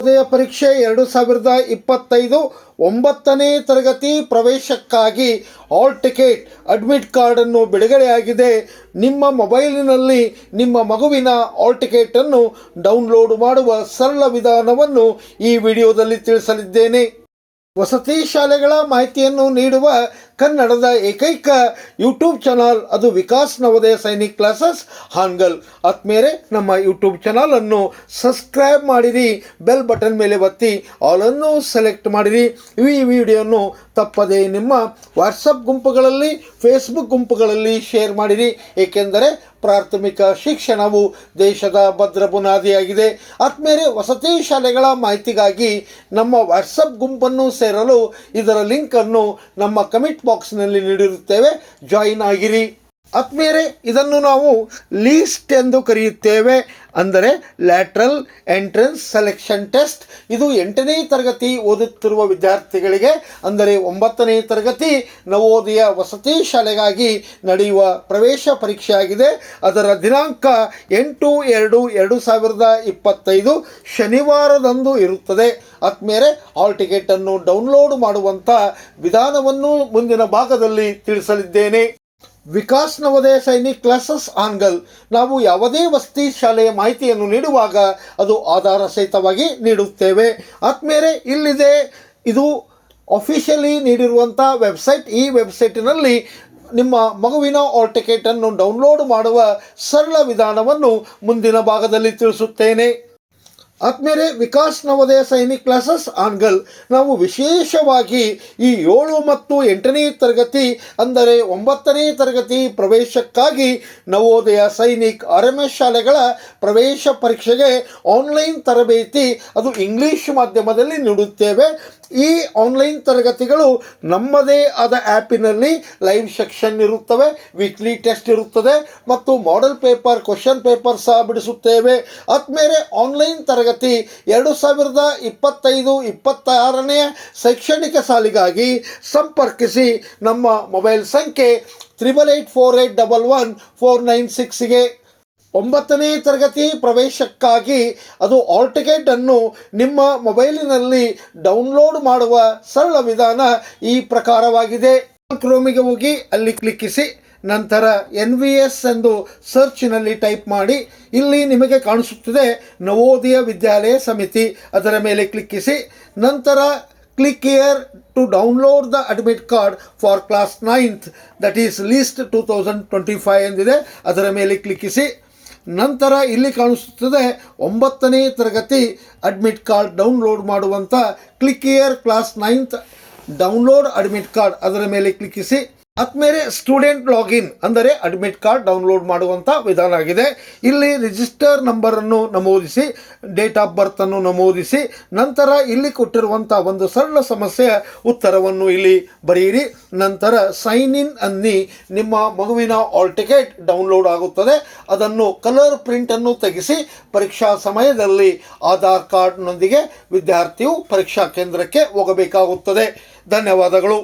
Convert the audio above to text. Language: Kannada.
ನವೋದಯ ಪರೀಕ್ಷೆ ಎರಡು ಸಾವಿರದ ಇಪ್ಪತ್ತೈದು ಒಂಬತ್ತನೇ ತರಗತಿ ಪ್ರವೇಶಕ್ಕಾಗಿ ಆಲ್ ಟಿಕೆಟ್, ಅಡ್ಮಿಟ್ ಕಾರ್ಡನ್ನು ಬಿಡುಗಡೆಯಾಗಿದೆ. ನಿಮ್ಮ ಮೊಬೈಲಿನಲ್ಲಿ ನಿಮ್ಮ ಮಗುವಿನ ಆಲ್ ಟಿಕೆಟನ್ನು ಡೌನ್ಲೋಡ್ ಮಾಡುವ ಸರಳ ವಿಧಾನವನ್ನು ಈ ವಿಡಿಯೋದಲ್ಲಿ ತಿಳಿಸಲಿದ್ದೇನೆ. ವಸತಿ ಶಾಲೆಗಳ ಮಾಹಿತಿಯನ್ನು ನೀಡುವ ಕನ್ನಡದ ಏಕೈಕ ಯೂಟ್ಯೂಬ್ ಚಾನಲ್ ಅದು ವಿಕಾಸ್ ನವೋದಯ ಸೈನಿಕ್ ಕ್ಲಾಸಸ್ ಹಾನ್ಗಲ್. ಅತ್ಮೇರೆ ನಮ್ಮ ಯೂಟ್ಯೂಬ್ ಚಾನಲನ್ನು ಸಬ್ಸ್ಕ್ರೈಬ್ ಮಾಡಿರಿ, ಬೆಲ್ ಬಟನ್ ಮೇಲೆ ಒತ್ತಿ ಆಲನ್ನು ಸೆಲೆಕ್ಟ್ ಮಾಡಿರಿ. ಈ ವಿಡಿಯೋನು ತಪ್ಪದೆ ನಿಮ್ಮ ವಾಟ್ಸಪ್ ಗುಂಪುಗಳಲ್ಲಿ, ಫೇಸ್ಬುಕ್ ಗುಂಪುಗಳಲ್ಲಿ ಶೇರ್ ಮಾಡಿರಿ. ಏಕೆಂದರೆ ಪ್ರಾಥಮಿಕ ಶಿಕ್ಷಣವು ದೇಶದ ಭದ್ರ ಬುನಾದಿಯಾಗಿದೆ. ಆತ್ಮೇಲೆ ವಸತಿ ಶಾಲೆಗಳ ಮಾಹಿತಿಗಾಗಿ ನಮ್ಮ ವಾಟ್ಸಪ್ ಗುಂಪನ್ನು ಸೇರಲು ಇದರ ಲಿಂಕನ್ನು ನಮ್ಮ ಕಮಿಟ್ ಬಾಕ್ಸ್ನಲ್ಲಿ ನೀಡಿರುತ್ತೇವೆ. ಜಾಯಿನ್ ಆಗಿರಿ. ಆತ್ಮೇಲೆ ಇದನ್ನು ನಾವು ಲೀಸ್ಟ್ ಎಂದು ಕರೆಯುತ್ತೇವೆ. ಅಂದರೆ ಲ್ಯಾಟ್ರಲ್ ಎಂಟ್ರೆನ್ಸ್ ಸೆಲೆಕ್ಷನ್ ಟೆಸ್ಟ್ ಇದು ಎಂಟನೇ ತರಗತಿ ಓದುತ್ತಿರುವ ವಿದ್ಯಾರ್ಥಿಗಳಿಗೆ, ಅಂದರೆ ಒಂಬತ್ತನೇ ತರಗತಿ ನವೋದಯ ವಸತಿ ಶಾಲೆಗಾಗಿ ನಡೆಯುವ ಪ್ರವೇಶ ಪರೀಕ್ಷೆಯಾಗಿದೆ. ಅದರ ದಿನಾಂಕ ಎಂಟು ಎರಡು ಎರಡು ಸಾವಿರದ ಇಪ್ಪತ್ತೈದು ಶನಿವಾರದಂದು ಇರುತ್ತದೆ. ಆದ್ಮೇಲೆ ಆಲ್ ಟಿಕೆಟನ್ನು ಡೌನ್ಲೋಡ್ ಮಾಡುವಂಥ ವಿಧಾನವನ್ನು ಮುಂದಿನ ಭಾಗದಲ್ಲಿ ತಿಳಿಸಲಿದ್ದೇನೆ. ವಿಕಾಸ್ ನವೋದಯ ಸೈನಿಕ್ ಕ್ಲಾಸಸ್ ಆನ್ಗಲ್ ನಾವು ಯಾವುದೇ ವಸತಿ ಶಾಲೆಯ ಮಾಹಿತಿಯನ್ನು ನೀಡುವಾಗ ಅದು ಆಧಾರ ಸಹಿತವಾಗಿ ನೀಡುತ್ತೇವೆ. ಆದ್ಮೇಲೆ ಇಲ್ಲಿದೆ, ಇದು ಅಫಿಷಿಯಲಿ ನೀಡಿರುವಂಥ ವೆಬ್ಸೈಟ್ ಈ ವೆಬ್ಸೈಟಿನಲ್ಲಿ ನಿಮ್ಮ ಮಗುವಿನ ಆಲ್ ಟಿಕೆಟನ್ನು ಡೌನ್ಲೋಡ್ ಮಾಡುವ ಸರಳ ವಿಧಾನವನ್ನು ಮುಂದಿನ ಭಾಗದಲ್ಲಿ ತಿಳಿಸುತ್ತೇನೆ. ಆದ್ಮೇಲೆ ವಿಕಾಸ್ ನವೋದಯ ಸೈನಿಕ್ ಕ್ಲಾಸಸ್ ಆನ್ಗಲ್. ನಾವು ವಿಶೇಷವಾಗಿ ಈ ಏಳು ಮತ್ತು ಎಂಟನೇ ತರಗತಿ, ಅಂದರೆ ಒಂಬತ್ತನೇ ತರಗತಿ ಪ್ರವೇಶಕ್ಕಾಗಿ Navodaya Sainik R M S ಶಾಲೆಗಳ ಪ್ರವೇಶ ಪರೀಕ್ಷೆಗೆ ಆನ್ಲೈನ್ ತರಬೇತಿ, ಅದು ಇಂಗ್ಲೀಷ್ ಮಾಧ್ಯಮದಲ್ಲಿ ನೀಡುತ್ತೇವೆ. ಈ ಆನ್ಲೈನ್ ತರಗತಿಗಳು ನಮ್ಮದೇ ಆದ ಆ್ಯಪಿನಲ್ಲಿ ಲೈವ್ ಸೆಕ್ಷನ್ ಇರುತ್ತವೆ, ವೀಕ್ಲಿ ಟೆಸ್ಟ್ ಇರುತ್ತದೆ, ಮತ್ತು ಮಾಡೆಲ್ ಪೇಪರ್, ಕ್ವಶನ್ ಪೇಪರ್ ಸಹ ಬಿಡಿಸುತ್ತೇವೆ. ಆದ್ಮೇಲೆ ಆನ್ಲೈನ್ ತರಗತಿ ಎರಡು ಸಾವಿರದ ಇಪ್ಪತ್ತೈದು, ಇಪ್ಪತ್ತಾರನೇ ಶೈಕ್ಷಣಿಕ ಸಾಲಿಗಾಗಿ ಸಂಪರ್ಕಿಸಿ ನಮ್ಮ ಮೊಬೈಲ್ ಸಂಖ್ಯೆ triple eight four eight double one four nine ಸಿಕ್ಸ್ಗೆ ಒಂಬತ್ತನೇ ತರಗತಿ ಪ್ರವೇಶಕ್ಕಾಗಿ ಅದು ಆಲ್ ಟಿಕೆಟನ್ನು ನಿಮ್ಮ ಮೊಬೈಲಿನಲ್ಲಿ ಡೌನ್ಲೋಡ್ ಮಾಡುವ ಸರಳ ವಿಧಾನ ಈ ಪ್ರಕಾರವಾಗಿದೆ. ಕ್ರೋಮಿಗೆ ಹೋಗಿ ಅಲ್ಲಿ ಕ್ಲಿಕ್ಕಿಸಿ. ನಂತರ ಎನ್ ವಿ ಎಸ್ ಎಂದು ಸರ್ಚ್ನಲ್ಲಿ ಟೈಪ್ ಮಾಡಿ, ಇಲ್ಲಿ ನಿಮಗೆ ಕಾಣಿಸುತ್ತದೆ ನವೋದಯ ವಿದ್ಯಾಲಯ ಸಮಿತಿ. ಅದರ ಮೇಲೆ ಕ್ಲಿಕ್ಕಿಸಿ ನಂತರ click here to download the admit card for class ninth that is least two thousand twenty five ಎಂದಿದೆ. ಅದರ ಮೇಲೆ ಕ್ಲಿಕ್ಕಿಸಿ ನಂತರ ಇಲ್ಲಿ ಕಾಣಿಸುತ್ತದೆ ಒಂಬತ್ತನೇ ತರಗತಿ ಅಡ್ಮಿಟ್ ಕಾರ್ಡ್ ಡೌನ್ಲೋಡ್ ಮಾಡುವಂಥ click here class ninth download admit card ಅದರ ಮೇಲೆ ಕ್ಲಿಕ್ಕಿಸಿ ಆದ್ಮೇಲೆ ಸ್ಟೂಡೆಂಟ್ ಲಾಗಿನ್ ಅಂದರೆ ಅಡ್ಮಿಟ್ ಕಾರ್ಡ್ ಡೌನ್ಲೋಡ್ ಮಾಡುವಂಥ ವಿಧಾನ ಆಗಿದೆ. ಇಲ್ಲಿ ರಿಜಿಸ್ಟರ್ ನಂಬರನ್ನು ನಮೂದಿಸಿ ಡೇಟ್ ಆಫ್ ಬರ್ತನ್ನು ನಮೂದಿಸಿ, ನಂತರ ಇಲ್ಲಿ ಕೊಟ್ಟಿರುವಂಥ ಒಂದು ಸರಳ ಸಮಸ್ಯೆಯ ಉತ್ತರವನ್ನು ಇಲ್ಲಿ ಬರೆಯಿರಿ. ನಂತರ ಸೈನ್ ಇನ್ ಅನ್ನಿ ನಿಮ್ಮ ಮಗುವಿನ ಆಲ್ ಟಿಕೆಟ್ ಡೌನ್ಲೋಡ್ ಆಗುತ್ತದೆ. ಅದನ್ನು ಕಲರ್ ಪ್ರಿಂಟನ್ನು ತೆಗೆಸಿ ಪರೀಕ್ಷಾ ಸಮಯದಲ್ಲಿ ಆಧಾರ್ ಕಾರ್ಡ್ನೊಂದಿಗೆ ವಿದ್ಯಾರ್ಥಿಯು ಪರೀಕ್ಷಾ ಕೇಂದ್ರಕ್ಕೆ ಹೋಗಬೇಕಾಗುತ್ತದೆ. ಧನ್ಯವಾದಗಳು.